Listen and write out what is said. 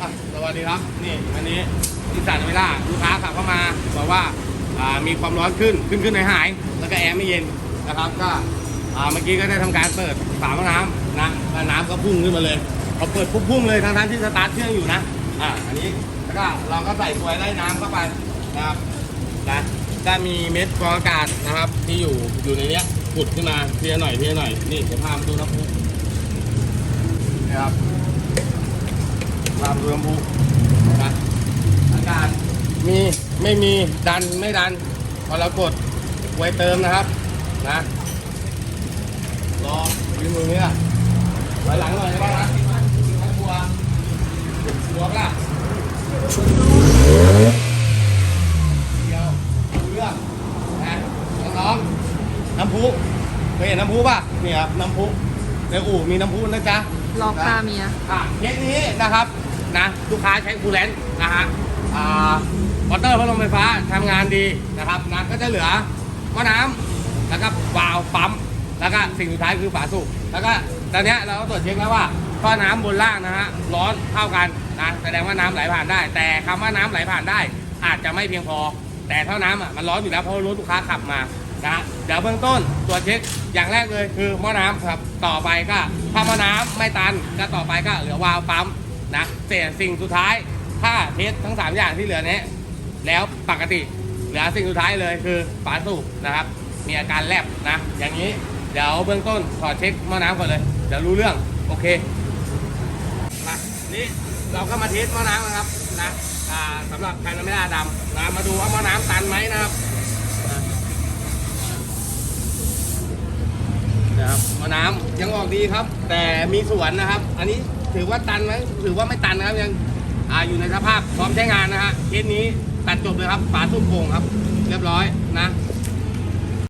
อะสวัสดีครับนี่อันนี้นิสสันเวลาลูกค้าขับเข้ามาบอกว่าอ่ามีความร้อนขึ้นขึ้นขึ้นหายหายแล้วก็แอร์ไม่เย็นนะครับ ก็อ่าเมื่อกี้ก็ได้ทำการเปิดฝาหม้อน้ำนะแล้วน้ำก็พุ่งขึ้นมาเลยพอเปิดปุ๊บพุ่งเลยทั้งๆที่สตาร์ทเครื่องอยู่นะอ่าอันนี้แล้วก็เราก็ใส่ตัวไล่น้ำเข้าไปนะครับนะก็มีเม็ดกรองอากาศนะครับ ที่อยู่อยู่ในเนี้ยขุดขึ้นมาเทียหน่อยเทียหน่อยนี่เดี๋ยวพามาดูน้ำพุนะครับ ตามดูลำพูนะอากาศมีไม่มีดันไม่ดัน พอเรากดไว้เติมนะครับ นะรอยืมมือเนี่ยไวหลังหน่อยได้ป่ะนะไม่กลัวกลัวปะล่ะเดียวดูเรื่องนะน้องน้ำพุเคยเห็นน้ำพุป่ะนี่ครับน้ำพุในอู่มีน้ำพุนะจ๊ะล็อกตาเมียอะเคสนี้นะครับ นะลูกค้าใช้คูลแลนต์นะฮะอ่าวอเตอร์พัดลมไฟฟ้าทำงานดีนะครับนะก็จะเหลือหม้อน้ำแล้วก็วาล์วปั๊มแล้วก็สิ่งสุดท้ายคือฝาสูบแล้วก็ตอนนี้เราก็ตรวจเช็คแล้วว่าท่อน้ำบนล่างนะฮะร้อนเท่ากันนะแสดงว่าน้ำไหลผ่านได้ แต่คำว่าน้ำไหลผ่านได้ อาจจะไม่เพียงพอ แต่ท่อน้ำอะมันร้อนอยู่แล้วเพราะรถลูกค้าขับมานะเดี๋ยวเบื้องต้นตรวจเช็คอย่างแรกเลยคือหม้อน้ำครับต่อไปก็ถ้าหม้อน้ำไม่ตันก็ต่อไปก็เหลือวาล์วปั๊ม นะแต่สิ่งสุดท้ายถ้าเทสทั้งสามอย่างที่เหลือเนี้ยแล้วปกติเหลือสิ่งสุดท้ายเลยคือฝาสูบนะครับ มีอาการแลบนะ อย่างนี้เดี๋ยวเบื้องต้นขอเช็คหม้อน้ำก่อนเลย เดี๋ยวรู้เรื่องโอเคมานี่เราก็มาเทสหม้อน้ำนะครับนะสำหรับแพนไม่ได้ดำนะมาดูว่าหม้อน้ำตันไหมนะครับนะครับหม้อน้ำยังออกดีครับ แต่มีสวนนะครับ อันนี้ ถือว่าตันไหมถือว่าไม่ตันนะครับยังอ่าอยู่ในสภาพพร้อมใช้งานนะฮะเคสนี้ตัดจบเลยครับฝาสูบโป่งครับ เรียบร้อยนะ